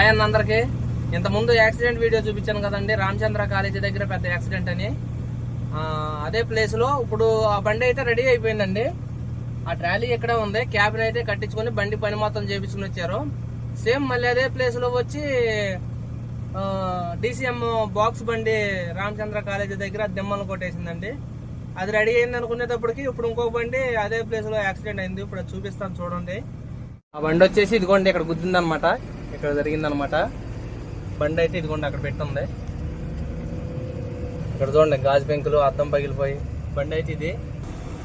Hi అన్న అందరికి. ఇంత ముందు యాక్సిడెంట్ వీడియో చూపించాను కదండి. రామచంద్ర కాలేజీ దగ్గర పెద్ద యాక్సిడెంట్ అని. అదే ప్లేస్లో ఇప్పుడు ఆ బండి అయితే రెడీ అయిపోయిందండి. ఆ ట్రాలీ ఎక్కడ ఉంది. క్యాబిన్ అయితే కట్టించుకొని బండి పని మొత్తం చేపించుకుని వచ్చారు. సేమ్ మళ్ళీ అదే ప్లేస్లో వచ్చి డిసిఎం బాక్స్ బండి రామచంద్ర కాలేజీ దగ్గర దిమ్మలు కొట్టేసిందండి. అది రెడీ అయింది అనుకునేటప్పటికి ఇప్పుడు ఇంకో బండి అదే ప్లేస్లో యాక్సిడెంట్ అయింది. ఇప్పుడు చూపిస్తాను చూడండి. ఆ బండి వచ్చేసి ఇదిగోండి ఇక్కడ గుద్దిందనమాట. ఇక్కడ జరిగిందనమాట. బండి అయితే ఇదిగోండి అక్కడ పెట్టుంది. ఇక్కడ చూడండి గాజు పెంకులు అద్దం పగిలిపోయి. బండి అయితే ఇది.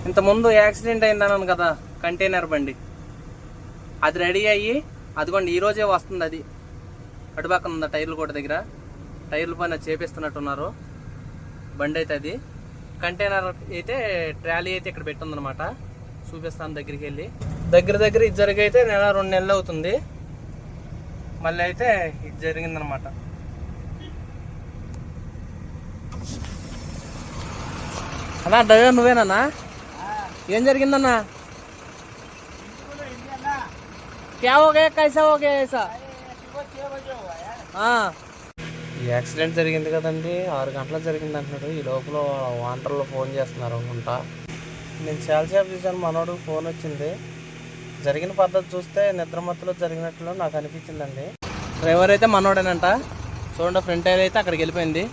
ఇంత ముందు యాక్సిడెంట్ అయిందన్నాను కదా కంటైనర్ బండి. అది రెడీ అయ్యి అదిగోండి ఈరోజే వస్తుంది అది. అటుపక్కన ఉంది టైర్లు కూడా దగ్గర. టైర్లు పైన చేపిస్తున్నట్టున్నారు. బండి అయితే అది. కంటైనర్ అయితే ట్రాలీ అయితే ఇక్కడ పెట్టిందనమాట. చూపిస్తాను దగ్గరికి వెళ్ళి. దగ్గర దగ్గర ఇది జరిగి అయితే నెల రెండు నెలలు అవుతుంది. మళ్ళీ అయితే ఇది జరిగిందనమాట. అన్నా డ్రైవర్ నువ్వేనా ఏం జరిగిందన్నా? క్యా హో కైసా ఐసా ఈ యాక్సిడెంట్ జరిగింది కదండి. ఆరు గంటలకు జరిగింది అంటున్నాడు. ఈ లోపల వాంటర్లో ఫోన్ చేస్తున్నారు అనుకుంటా. నేను చాలాసేపు చూశాను. మనోడు ఫోన్ వచ్చింది. జరిగిన పద్ధతి చూస్తే నిద్రమత్తులో జరిగినట్లు నాకు అనిపించిందండి. డ్రైవర్ అయితే మనోడేనంట. చూడండి ఫ్రంట్ టైర్ అయితే అక్కడికి వెళ్ళిపోయింది.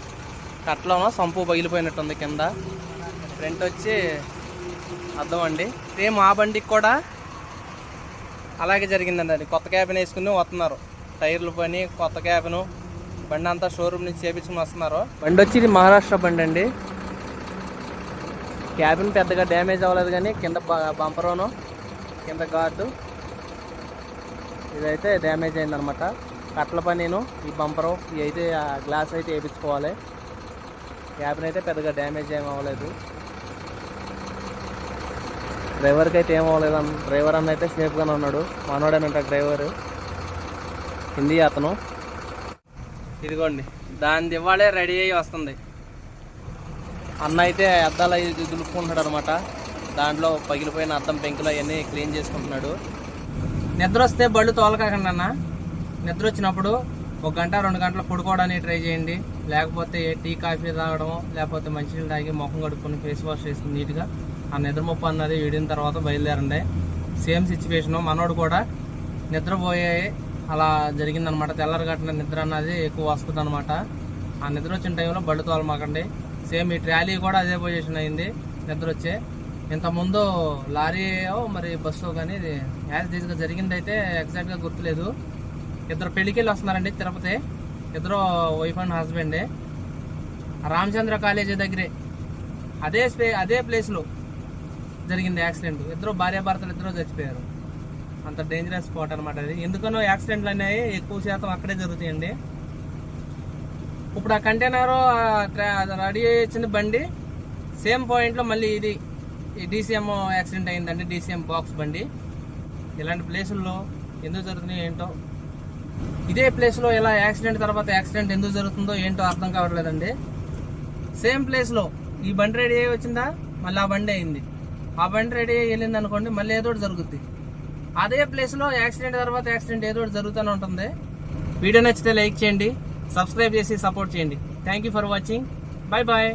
కట్లోనో సంపు పగిలిపోయినట్టుంది కింద. ఫ్రంట్ వచ్చి అర్థం అండి. సేమ్ ఆ బండికి కూడా అలాగే జరిగిందండి అది. కొత్త క్యాబిన్ వేసుకుని వస్తున్నారు. టైర్లు పని కొత్త క్యాబిను. బండి అంతా షోరూమ్ నుంచి చేపించుకుని వస్తున్నారు. బండి వచ్చి ఇది మహారాష్ట్ర బండి అండి. క్యాబిన్ పెద్దగా డ్యామేజ్ అవ్వలేదు కానీ కింద బంపరోను కింద గార్డు ఇదైతే డ్యామేజ్ అయిందనమాట కట్ల పనిను ఈ బంపరు ఇదైతే అయితే ఆ గ్లాస్ అయితే వేయించుకోవాలి. క్యాబిన్ అయితే పెద్దగా డ్యామేజ్ ఏం అవ్వలేదు. డ్రైవర్కి అయితే ఏం అవ్వలేదు డ్రైవర్ అన్న అయితే సేఫ్గానే ఉన్నాడు. మనోడేనంట డ్రైవరు హిందీ అతను. ఇదిగోండి దాని దివ్వాలే రెడీ అయ్యి వస్తుంది. అన్న అయితే అద్దాలు దులుపుకుంటాడు అనమాట దాంట్లో పగిలిపోయిన అద్దం పెంకులు అవన్నీ క్లీన్ చేసుకుంటున్నాడు. నిద్ర వస్తే బళ్ళు తోలకాకండి అన్న. నిద్ర వచ్చినప్పుడు ఒక గంట రెండు గంటలు పడుకోవడానికి ట్రై చేయండి. లేకపోతే టీ కాఫీ తాగడం లేకపోతే మంచినీళ్ళు తాగి ముఖం కడుక్కొని ఫేస్ వాష్ చేసుకుని నీట్గా ఆ నిద్రమొప్ప అన్నది వీడిన తర్వాత బయలుదేరండి. Same situation. మనోడు కూడా నిద్రపోయే అలా జరిగిందనమాట. తెల్లరి నిద్ర అన్నది ఎక్కువ వస్తుంది అనమాట ఆ నిద్ర వచ్చిన టైంలో బళ్ళు తోలమాకండి. సేమ్ ఈ ట్రాలీ కూడా అదే పొజిషన్ అయింది. నిద్ర వచ్చే ఇంతకుముందు లారీ మరి బస్సు కానీ ఇది యాక్సిడెంట్గా జరిగింది అయితే ఎగ్జాక్ట్గా గుర్తులేదు. ఇద్దరు పెళ్ళికెళ్ళి వస్తున్నారండి తిరుపతి. ఇద్దరు వైఫ్ అండ్ హస్బెండే. రామచంద్ర కాలేజీ దగ్గరే. అదే స్పే అదే ప్లేస్లో జరిగింది యాక్సిడెంట్. ఇద్దరు భార్యాభర్తలు ఇద్దరు చచ్చిపోయారు. అంత డేంజరస్ స్పాట్ అనమాట అది. ఎందుకనో యాక్సిడెంట్లు అనేవి ఎక్కువ శాతం అక్కడే జరుగుతాయండి. ఇప్పుడు ఆ కంటైనర్ రెడీ ఇచ్చిన బండి సేమ్ పాయింట్లో మళ్ళీ ఇది ఈ డీసీఎం యాక్సిడెంట్ అయిందండి డీసీఎం బాక్స్ బండి. ఇలాంటి ప్లేసుల్లో ఎందుకు జరుగుతున్నాయి ఏంటో? ఇదే ప్లేస్లో ఇలా యాక్సిడెంట్ తర్వాత యాక్సిడెంట్ ఎందుకు జరుగుతుందో ఏంటో అర్థం కావట్లేదండి. సేమ్ ప్లేస్లో ఈ బండి రెడీ అయ్యి వచ్చిందా? మళ్ళీ ఆ బండి అయింది. ఆ బండి రెడీ అయ్యి వెళ్ళింది అనుకోండి మళ్ళీ ఏదో ఒకటి జరుగుద్ది. అదే ప్లేస్లో యాక్సిడెంట్ తర్వాత యాక్సిడెంట్ ఏదో ఒకటి జరుగుతూనే ఉంటుంది. వీడియో నచ్చితే లైక్ చేయండి సబ్స్క్రైబ్ చేసి సపోర్ట్ చేయండి. Thank you for watching bye bye